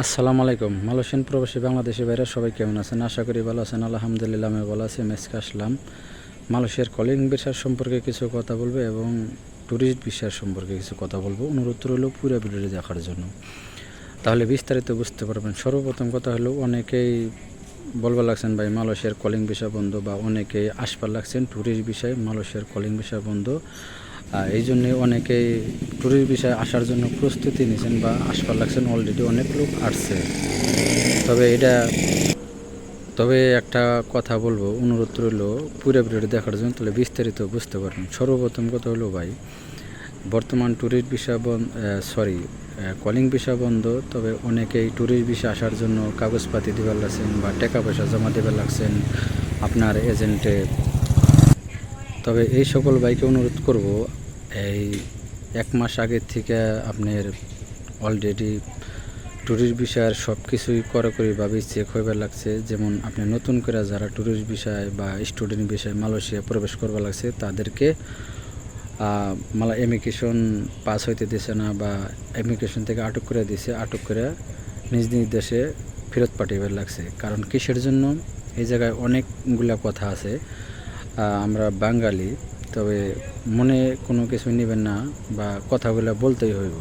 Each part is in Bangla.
আসসালামু আলাইকুম। মালয়েশিয়ান প্রবাসী বাংলাদেশি ভাইরা সবাই কেমন আছেন? আশা করি ভালো আছেন। আলহামদুলিল্লাহ আমি ভালো আছি। মেসকে আসলাম। মালয়েশিয়ার কলিং ভিসার সম্পর্কে কিছু কথা বলব এবং ট্যুরিস্ট ভিসার সম্পর্কে কিছু কথা বলব। অনুরোধ রইল পুরো ভিডিওটি দেখার জন্য। তাহলে বিস্তারিত বুঝতে পারবেন। সর্বপ্রথম কথা হলো, অনেকেই বলবার লাগছেন, ভাই, মালয়েশিয়ার কলিং ভিসা বন্ধ বা অনেকেই আসবার লাগছেন ট্যুরিস্ট বিষয়ে মালয়েশিয়ার কলিং ভিসা বন্ধ। এই জন্যে অনেকেই ট্যুরিস্ট বিষয়ে আসার জন্য প্রস্তুতি নিয়েছেন বা আসবার লাগছেন। অলরেডি অনেক লোক আসছে। তবে এটা, তবে একটা কথা বলব, অনুরোধ রইল পুরো ভিডিওটি দেখার জন্য, তাহলে বিস্তারিত বুঝতে পারবেন। সর্বপ্রথম কথা হলো ভাই, বর্তমান ট্যুরিস্ট ভিসা বন্ধ সরি কলিং ভিসা বন্ধ, তবে অনেকেই ট্যুরিস্ট ভিসা আসার জন্য কাগজপাতি দিবার লাগছেন বা টাকা পয়সা জমা দিবার লাগছেন। আপনার এজেন্টে তবে এই সকল বাইকে অনুরোধ করব, এই এক মাস আগের থেকে আপনার অলরেডি ট্যুরিস্ট বিষয়ের সব কিছুই কড়াকড়িভাবে চেক হইবার লাগছে। যেমন আপনি নতুন করে যারা ট্যুরিস্ট বিষয় বা স্টুডেন্ট বিষয় মালয়েশিয়া প্রবেশ করবার লাগছে, তাদেরকে মালা ইমিগ্রেশন পাস হইতে দিছে না বা ইমিগ্রেশন থেকে আটক করে দিছে, আটক করে নিজ নিজ দেশে ফেরত পাঠিয়ে লাগছে। কারণ কিসের জন্য? এই জায়গায় অনেকগুলা কথা আছে। আমরা বাঙালি, তবে মনে কোনো কিছু নেবেন না বা কথাগুলো বলতেই হইব।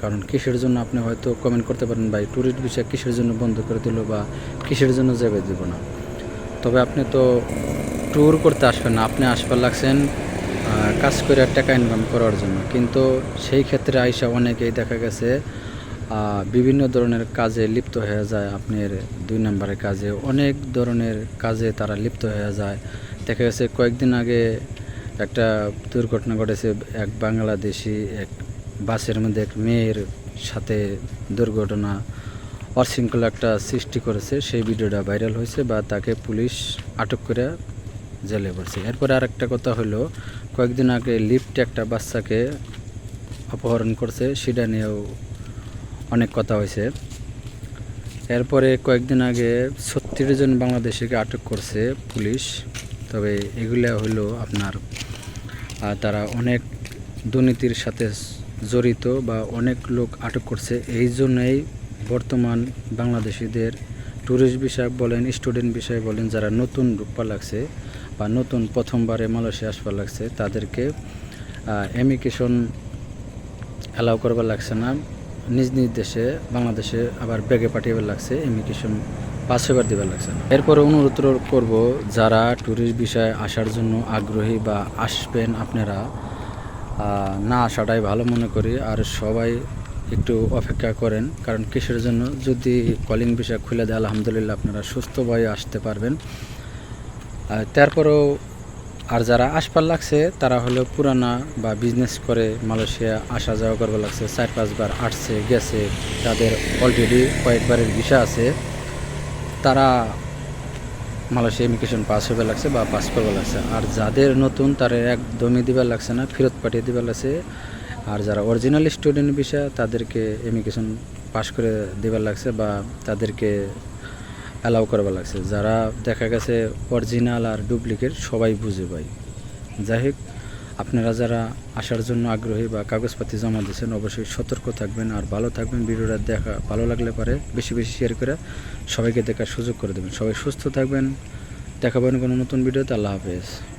কারণ কিসের জন্য আপনি হয়তো কমেন্ট করতে পারেন ভাই ট্যুরিস্ট বিষয় কিসের জন্য বন্ধ করে দিল বা কিসের জন্য যাবে দিব না। তবে আপনি তো ট্যুর করতে আসবেন না, আপনি আসবার লাগছেন কাজ করে টাকা ইনকাম করার জন্য। কিন্তু সেই ক্ষেত্রে আইসা অনেকেই দেখা গেছে বিভিন্ন ধরনের কাজে লিপ্ত হয়ে যায়। আপনার দুই নম্বরের কাজে অনেক ধরনের কাজে তারা লিপ্ত হয়ে যায়। দেখা গেছে কয়েকদিন আগে একটা দুর্ঘটনা ঘটেছে, এক বাংলাদেশি এক বাসের মধ্যে এক মেয়ের সাথে দুর্ঘটনা অশৃঙ্খলা একটা সৃষ্টি করেছে। সেই ভিডিওটা ভাইরাল হয়েছে বা তাকে পুলিশ আটক করে জেলে পড়ছে। এরপরে আর একটা কথা হলো, কয়েকদিন আগে লিফটে একটা বাচ্চাকে অপহরণ করছে, সেটা নিয়েও অনেক কথা হয়েছে। এরপরে কয়েকদিন আগে ছত্রিশ জন বাংলাদেশিকে আটক করছে পুলিশ। তবে এগুলো হলো আপনার তারা অনেক দুর্নীতির সাথে জড়িত বা অনেক লোক আটক করছে। এই জন্যই বর্তমান বাংলাদেশিদের ট্যুরিস্ট বিষয় বলেন, স্টুডেন্ট বিষয় বলেন, যারা নতুন ঢুকপা লাগছে বা নতুন প্রথমবারে মালয়েশিয়া আসবার লাগছে, তাদেরকে এমিকেশন অ্যালাউ করবার লাগছে না। নিজ নিজ দেশে বাংলাদেশে আবার ব্যাগে পাঠিয়ে লাগছে ইমিগ্রেশন পাস হবার দিবার লাগছে। এরপরে অনুরোধ করব, যারা ট্যুরিস্ট বিষয়ে আসার জন্য আগ্রহী বা আসবেন আপনারা না আসাটাই ভালো মনে করি, আর সবাই একটু অপেক্ষা করেন, কারণ কিসের জন্য? যদি কলিং বিষয় খুলে দেয়, আলহামদুলিল্লাহ আপনারা সুস্থভাবে আসতে পারবেন। তারপরেও, আর যারা আসবার লাগছে, তারা হলো পুরানা বা বিজনেস করে মালয়েশিয়া আসা যাওয়া করবার লাগছে। চার পাঁচবার আসছে, গেছে, তাদের অলরেডি কয়েকবারের ভিসা আছে। তারা মালয়েশিয়া ইমিগ্রেশন পাস হবে লাগছে বা পাস করবে লাগছে। আর যাদের নতুন তারা একদমই দিবার লাগছে না, ফেরত পাঠিয়ে দিবার লাগছে। আর যারা অরিজিনাল স্টুডেন্ট বিষয় তাদেরকে ইমিগ্রেশন পাস করে দিবার লাগছে বা তাদেরকে অ্যালাউ করবার লাগছে। যারা দেখা গেছে অরিজিনাল আর ডুপ্লিকেট সবাই বুঝে পাই যাই হোক আপনারা যারা আসার জন্য আগ্রহী বা কাগজপাতি জমা দিয়েছেন, অবশ্যই সতর্ক থাকবেন আর ভালো থাকবেন। ভিডিওটা দেখা ভালো লাগলে পারে বেশি বেশি শেয়ার করে সবাইকে দেখার সুযোগ করে দেবেন। সবাই সুস্থ থাকবেন। দেখাবেন কোনো নতুন ভিডিওতে। আল্লাহ হাফেজ।